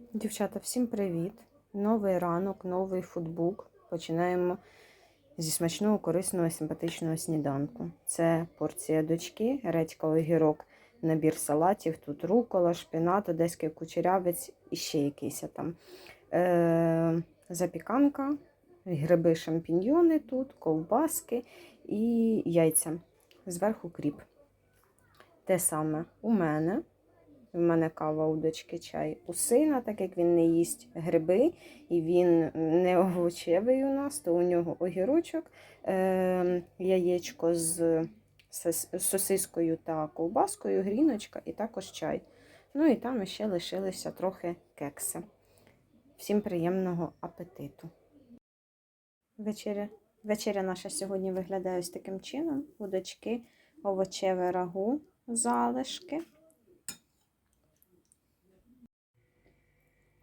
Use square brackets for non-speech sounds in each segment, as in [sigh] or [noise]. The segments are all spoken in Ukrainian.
Дівчата, всім привіт! Новий ранок, новий футбук. Починаємо зі смачного, корисного, симпатичного сніданку. Це порція дочки, редька, огірок, набір салатів. Тут рукола, шпинат, одеський кучерявець і ще якийсь там. Е- запіканка, гриби, шампіньйони тут, ковбаски і яйця. Зверху кріп. Те саме у мене. У мене кава у дочки чай. У сина, так як він не їсть гриби, і він не овочевий у нас, то у нього огірочок, е- яєчко з сосискою та ковбаскою, гріночка і також чай. Ну і там ще лишилися трохи кекси. Всім приємного апетиту. Вечеря, вечеря наша сьогодні виглядає ось таким чином. У дочки овочеве рагу, залишки.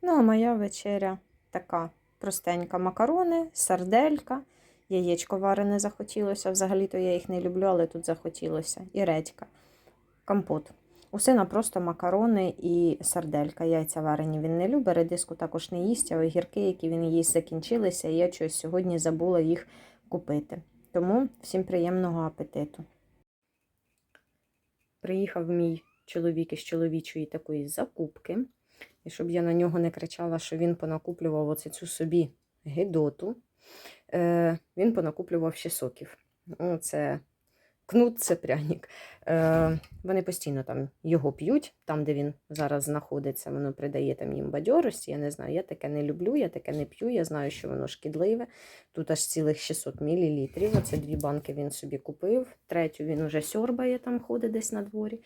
Ну, а моя вечеря така простенька макарони, сарделька, яєчко варене захотілося. Взагалі-то я їх не люблю, але тут захотілося. І редька, компот. У сина просто макарони і сарделька. Яйця варені він не любить, редиску також не їсть, а огірки, які він їсть, закінчилися, і я щось сьогодні забула їх купити. Тому всім приємного апетиту. Приїхав мій чоловік із чоловічої такої закупки. І щоб я на нього не кричала, що він понакуплював оце цю собі гидоту, е, він понакуплював ще соків. Ну, Це кнут, це пряник. Е, вони постійно там його п'ють, там, де він зараз знаходиться, воно придає там їм бадьорості. Я не знаю, я таке не люблю, я таке не п'ю, я знаю, що воно шкідливе. Тут аж цілих 600 мл. Оце дві банки він собі купив. Третю він уже сьорбає, там ходить десь на дворі.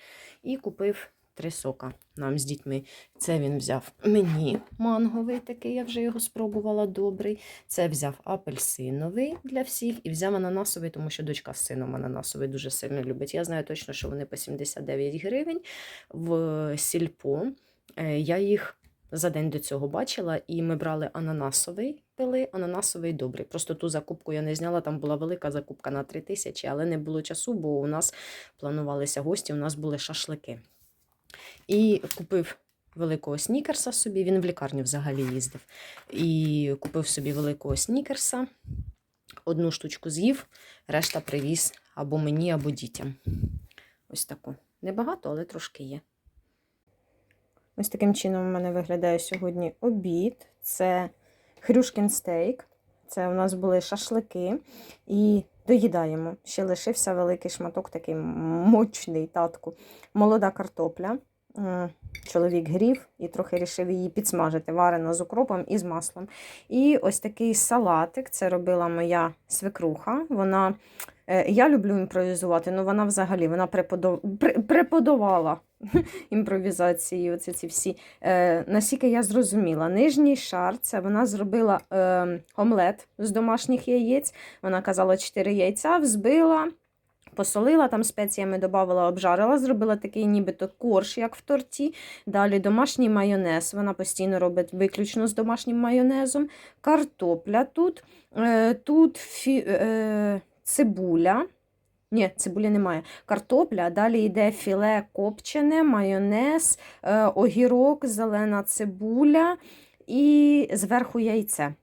І купив три сока нам з дітьми. Це він взяв мені манговий такий, я вже його спробувала добрий. Це взяв апельсиновий для всіх і взяв ананасовий, тому що дочка з сином ананасовий дуже сильно любить. Я знаю точно, що вони по 79 гривень в сільпо. Е, Я їх за день до цього бачила, і ми брали ананасовий пили, ананасовий добрий. Просто ту закупку я не зняла, там була велика закупка на 3 тисячі, але не було часу, бо у нас планувалися гості, у нас були шашлики. І купив великого снікерса собі. Він в лікарню взагалі їздив. І купив собі великого снікерса. Одну штучку з'їв, решта привіз або мені, або дітям. Ось таку. Небагато, але трошки є. Ось таким чином у мене виглядає сьогодні обід. Це хрюшкін стейк. Це у нас були шашлики. І доїдаємо. Ще лишився великий шматок, такий мочний татку. Молода картопля. Чоловік грів і трохи рішив її підсмажити, варена з укропом і з маслом. І ось такий салатик. Це робила моя свекруха. Вона, я люблю імпровізувати, але вона взагалі вона преподавала [laughs] імпровізації. Оці ці всі. Е, наскільки я зрозуміла, нижній шар це вона зробила е, омлет з домашніх яєць. Вона казала, 4 яйця взбила. Посолила там спеціями, додавала, обжарила, зробила такий нібито корж, як в торті. Далі домашній майонез. Вона постійно робить виключно з домашнім майонезом. Картопля тут. Е, тут фі, е, цибуля. Ні, цибулі немає. Картопля, далі йде філе копчене, майонез, е, огірок, зелена цибуля і зверху яйце.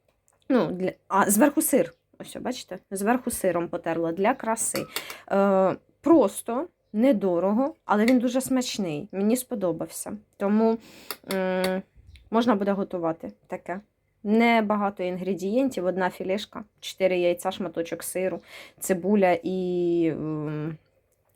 Ну, для... А зверху сир. Ось, бачите? Зверху сиром потерла для краси. Е, просто, недорого, але він дуже смачний. Мені сподобався. Тому м, можна буде готувати таке. Небагато інгредієнтів, одна філешка, 4 яйця, шматочок сиру, цибуля і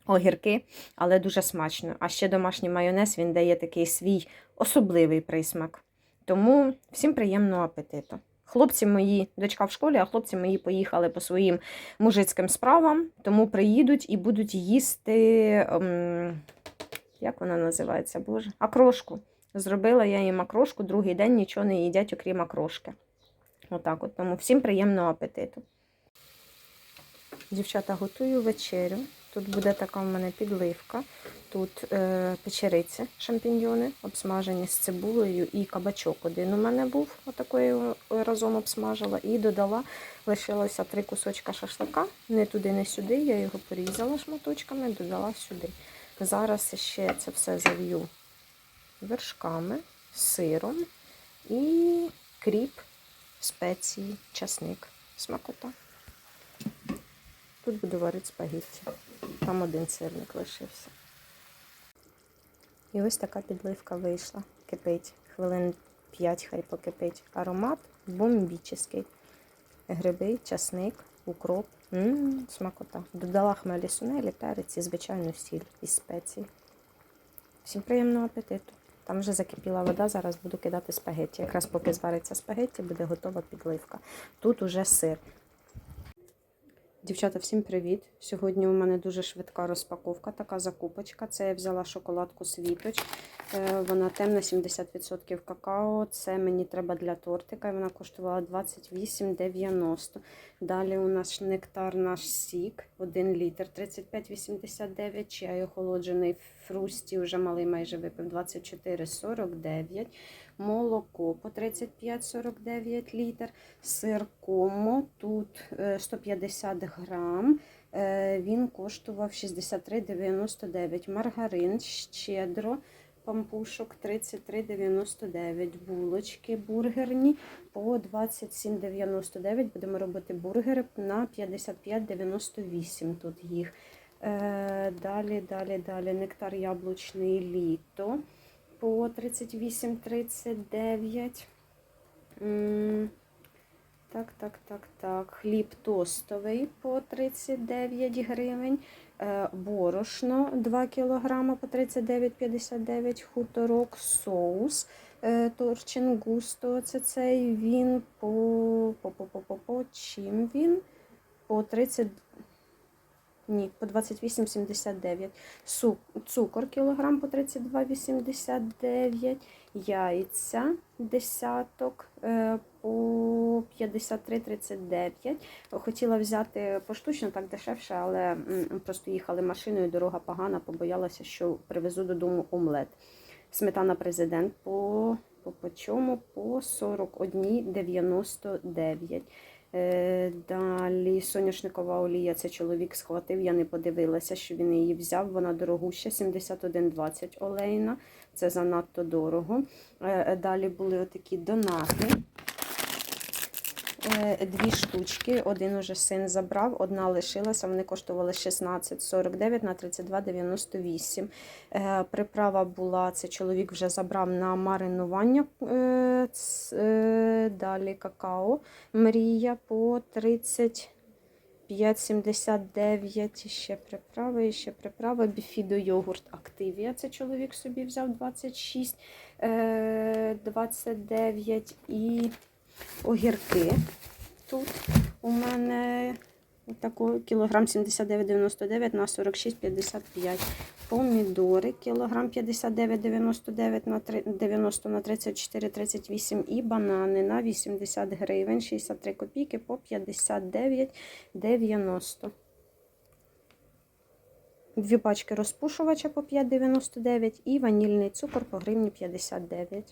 огірки, але дуже смачно. А ще домашній майонез він дає такий свій особливий присмак. Тому всім приємного апетиту. Хлопці мої, дочка в школі, а хлопці мої поїхали по своїм мужицьким справам, тому приїдуть і будуть їсти. як вона називається, Боже? Акрошку. Зробила я їм акрошку, другий день нічого не їдять, окрім акрошки. Отак от. Тому всім приємного апетиту. Дівчата, готую вечерю. Тут буде така в мене підливка. Тут е, печериці, шампіньйони, обсмажені з цибулею і кабачок. Один у мене був, отакої разом обсмажила, і додала, лишилося три кусочка шашлика. Не туди, не сюди. Я його порізала шматочками, додала сюди. Зараз ще це все зав'ю вершками, сиром І кріп, спеції, часник. Смакота. Тут буду варити спагетті. Там один сирник лишився. І ось така підливка вийшла. Кипить. Хвилин 5 хай покипить. Аромат бомбічний. Гриби, часник, укроп. Ммм, смакота. Додала хмелі сунелі, перець і звичайну сіль із спецій. Всім приємного апетиту. Там вже закипіла вода, зараз буду кидати спагетті. Якраз поки звариться спагетті, буде готова підливка. Тут уже сир. Дівчата, всім привіт! Сьогодні у мене дуже швидка розпаковка, така закупочка. Це я взяла шоколадку світоч. Е, Вона темна, 70% какао. Це мені треба для тортика. Вона коштувала 28,90. Далі у нас нектар наш сік, 1 літр, 35,89. Чай охолоджений фрусті, вже малий майже випив 24,49. Молоко по 35,49 літр. Сир комо тут е, 150 грам. Е, Він коштував 63,99. Маргарин щедро. Пампушок 33,99. Булочки бургерні по 27,99. Будемо робити бургери на 55,98 тут їх. Е, Далі, далі, далі. Нектар яблучний літо по 38,39. Так, так, так, так. Хліб тостовий по 39 гривень. Е, Борошно 2 кг по 39,59. Хуторок соус. е, Торчин густо. Це цей він по, по, по, по, по, по чим він? По 30 ні, по 28,79. Су- Цукор кілограм по 32,89. Яйця десяток е, по 53,39. Хотіла взяти поштучно, так дешевше, але просто їхали машиною, дорога погана, побоялася, що привезу додому омлет. Сметана президент по, по, по чому? По 41,99. Е, Далі соняшникова олія. Це чоловік схватив. Я не подивилася, що він її взяв. Вона дорогуща, 71,20 олейна. Це занадто дорого. Е, Далі були отакі донати. Е, Дві штучки. Один уже син забрав, одна лишилася. Вони коштували 16,49 на 32,98. Е, Приправа була, це чоловік вже забрав на маринування. Е, Далі какао. Мрія по 35,79. Ще приправи, ще приправи. Біфідо йогурт Активія. Це чоловік собі взяв 26, е, 29 і огірки. Тут у мене тако, кілограм 79,99 на 46,55. Помідори кілограм 59,99 на 90 на 34,38 і банани на 80 гривень 63 копійки по 59,90. Дві пачки розпушувача по 5,99 і ванільний цукор по гривні 59.